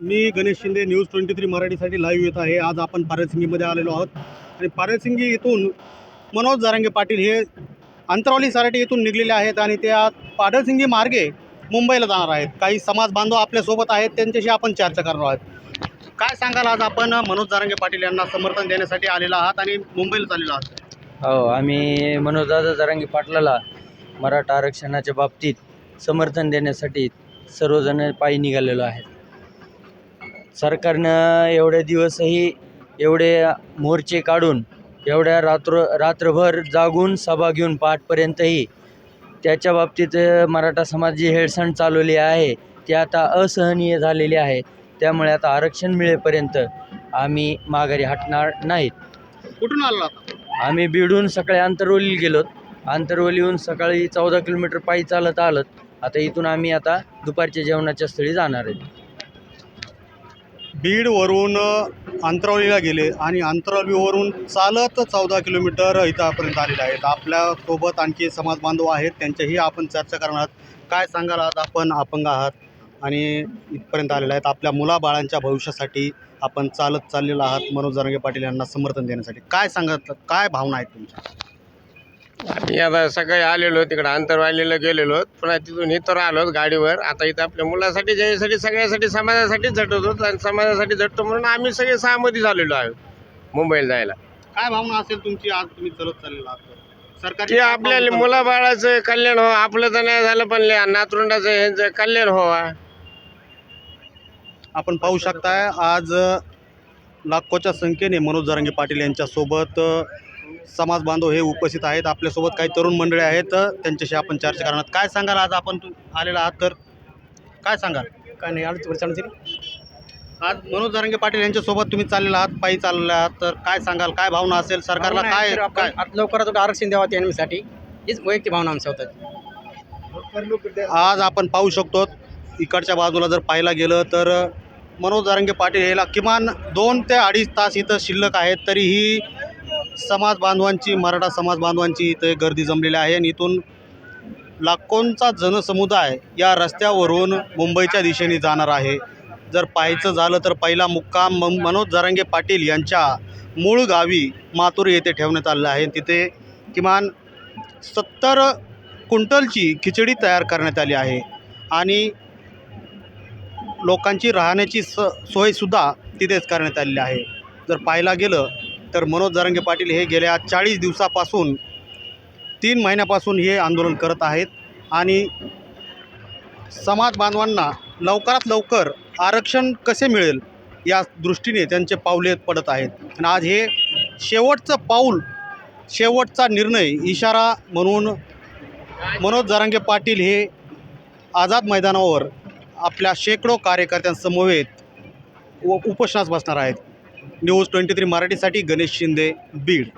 मी Ganesh Shinde news twenty three मराठीसाठी live येत आहे. आज आपण पारसिंगीमध्ये आलेलो आहोत. आणि पारसिंगी इथून मनोज जारांगे पाटील हे अंतरावली साराटी इथून निघलेले आहेत आणि त्या पाडळसिंगी मार्गे मुंबईला जाणार आहेत. काही समाज बांधव आपल्यासोबत आहेत. त्यांच्याशी आपण चर्चा करणार आहोत. काय सांगाल आज आपण? मनोज जारांगे पाटील यांना समर्थन देण्यासाठी आलेला आहात आणि मुंबईला चाललेलो आहात. हो आम्ही मनोजदादा जरांगी पाटलाला मराठा आरक्षणाच्या बाबतीत समर्थन देण्यासाठी सर्वजण पायी निघालेलो आहेत. सरकारनं एवढे दिवसही एवढे मोर्चे काढून एवढ्या रात्र रात्रभर जागून सभा घेऊन पहाटपर्यंतही त्याच्या बाबतीत मराठा समाज जी हेळसांड चालवली आहे. ती आता असहनीय झालेली आहे. त्यामुळे आता आरक्षण मिळेपर्यंत आम्ही माघारी हटणार नाहीत. कुठून आला आम्ही बीडहून सकाळी आंतरवली गेलोत आंतरवलीहून सकाळी चौदा किलोमीटर पायी चालत आलोत. आता इथून आम्ही आता दुपारच्या जेवणाच्या स्थळी जाणार आहेत बीडवरून अंतरावलीला गेले आणि अंतरावलीवरून चालत चौदा किलोमीटर इथंपर्यंत आलेले आहेत. आपल्यासोबत आणखी समाज बांधव आहेत. त्यांच्याही आपण चर्चा करणार आहात. काय सांगाल आहात आपण? अपंग आहात आणि इथपर्यंत आलेले आहेत. आपल्या मुलाबाळांच्या भविष्यासाठी आपण चालत चाललेलो आहात. मनोज जरंगे पाटील यांना समर्थन देण्यासाठी. काय सांगत काय भावना आहेत तुमच्या? आम्ही आता सकाळी आलेलो तिकडं अंतरवालीला गेलेलो पुन्हा तिथून इथं आलो गाडीवर. आता इथं आपल्या मुलासाठी ज्यासाठी सगळ्यासाठी समाजासाठी झटवतो आणि समाजासाठी झटतो म्हणून आम्ही सगळे सहमती झालेलो आहोत मुंबईला जायला. काय भावना असेल तुमची? आज तुम्ही चालत चाललेलो आहात. सरकारी आपल्या मुलाबाळाचं कल्याण हो आपलं तर नाही झालं पण नातरुंडाचं ह्यांचं कल्याण व्हावा आपण पाहू शकताय आज लाखोच्या संख्येने मनोज जरांगे पाटील यांच्यासोबत समाज बांधव हे उपस्थित आहेत. आपल्यासोबत काही तरुण मंडळी आहेत. अ, त्यांच्याशी आपण चर्चा करणार आहोत. काय सांगाल आज आपण तु- आलेला आहात तर? काय सांगाल? काय नाही अडचण आज मनोज जरांगे पाटील यांच्यासोबत तुम्ही चाललेला आहात पायी चाललेला आहात. तर काय सांगाल? काय भावना असेल? सरकारला काय काय? लवकरात लवकर आरक्षण द्यावं त्यांच्यासाठी हीच वैयक्तिक भावना आमच्या होतात. आज आपण पाहू शकतो इकडच्या बाजूला जर पाहायला गेलं तर मनोज जारंगे पाटील याला किमान दोन ते अडीच तास इथं शिल्लक आहेत. तरीही समाज बांधवांची मराठा समाज बांधवांची इथं गर्दी जमलेली आहे आणि इथून लाखोंचा जनसमुदाय या रस्त्यावरून मुंबईच्या दिशेने जाणार आहे. जर पाहायचं झालं तर पहिला मुक्काम म मनोज जरांगे पाटील यांच्या मूळ गावी मातुरी येथे ठेवण्यात आलेलं आहे. तिथे किमान सत्तर क्विंटलची खिचडी तयार करण्यात आली आहे आणि लोकांची राहण्याची स सोयसुद्धा तिथेच करण्यात आलेली आहे. जर पाहायला गेलं तर मनोज जारंगे पाटील हे गेल्या चाळीस दिवसापासून तीन महिन्यापासून हे आंदोलन करत आहेत. आणि समाज बांधवांना लवकरात लवकर आरक्षण कसे मिळेल या दृष्टीने त्यांचे पावले पडत आहेत. आणि आज हे शेवटचं पाऊल शेवटचा निर्णय इशारा म्हणून मनोज जारंगे पाटील हे आझाद मैदानावर आपल्या शेकडो कार्यकर्त्यांसमवेत व उपोषणास बसणार आहेत. न्यूज ट्वेंटी थ्री मराठीसाठी गणेश शिंदे बीड.